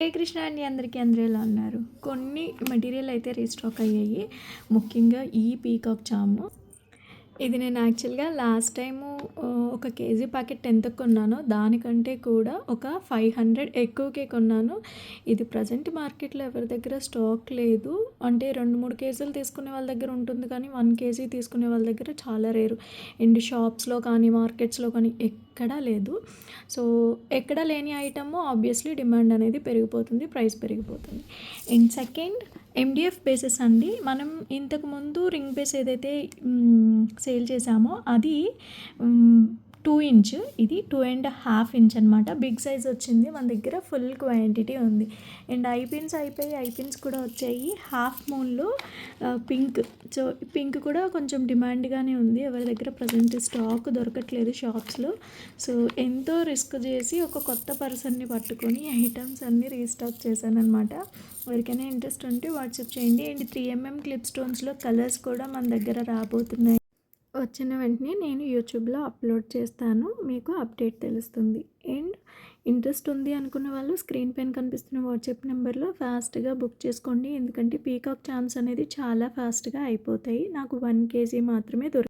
హే కృష్ణ అండి అందరికీ అందరూ ఎలా ఉన్నారు? కొన్ని మెటీరియల్ అయితే రీస్టాక్ అయ్యాయి. ముఖ్యంగా ఈ పీకాక్ చాము ఇది నేను యాక్చువల్గా లాస్ట్ టైము ఒక కేజీ ప్యాకెట్ ఎంత కొన్నానో దానికంటే కూడా ఒక ఫైవ్ హండ్రెడ్ ఎక్కువకే కొన్నాను. ఇది ప్రజెంట్ మార్కెట్లో ఎవరి దగ్గర స్టాక్ లేదు. అంటే రెండు మూడు కేజీలు తీసుకునే వాళ్ళ దగ్గర ఉంటుంది కానీ వన్ కేజీ తీసుకునే వాళ్ళ దగ్గర చాలా రేరు. అండ్ షాప్స్లో కానీ మార్కెట్స్లో కానీ ఎక్కడా లేదు. సో ఎక్కడ లేని ఐటమ్ ఆబ్వియస్లీ డిమాండ్ అనేది పెరిగిపోతుంది ప్రైస్ పెరిగిపోతుంది. అండ్ సెకండ్ ఎండిఎఫ్ బేసెస్ అండి. మనం ఇంతకుముందు రింగ్ బేస్ ఏదైతే సేల్ చేసామో అది టూ ఇంచ్ ఇది టూ అండ్ హాఫ్ ఇంచ్ అనమాట బిగ్ సైజ్ వచ్చింది మన దగ్గర ఫుల్ క్వాంటిటీ ఉంది. అండ్ ఐపిన్స్ అయిపోయి ఐపిన్స్ కూడా వచ్చాయి. హాఫ్ మూన్లో పింక్ సో పింక్ కూడా కొంచెం డిమాండ్గానే ఉంది. ఎవరి దగ్గర ప్రజెంట్ స్టాక్ దొరకట్లేదు షాప్స్లో సో ఎంతో రిస్క్ చేసి ఒక కొత్త పర్సన్ని పట్టుకొని ఐటమ్స్ అన్నీ రీస్టాక్ చేశానమాట ఎవరికైనా ఇంట్రెస్ట్ ఉంటే వాట్సాప్ చేయండి. అండ్ త్రీ ఎంఎం క్లిప్ స్టోన్స్లో కలర్స్ కూడా మన దగ్గర రాబోతున్నాయి. వచ్చిన వెంటనే నేను యూట్యూబ్లో అప్లోడ్ చేస్తాను మీకు అప్డేట్ తెలుస్తుంది. అండ్ ఇంట్రెస్ట్ ఉంది అనుకున్న వాళ్ళు స్క్రీన్ పైన కనిపిస్తున్న వాట్సాప్ నెంబర్లో ఫాస్ట్గా బుక్ చేసుకోండి. ఎందుకంటే పీకాక్ ఛాన్స్ అనేది చాలా ఫాస్ట్గా అయిపోతాయి. నాకు వన్ కేజీ మాత్రమే దొరుకుతుంది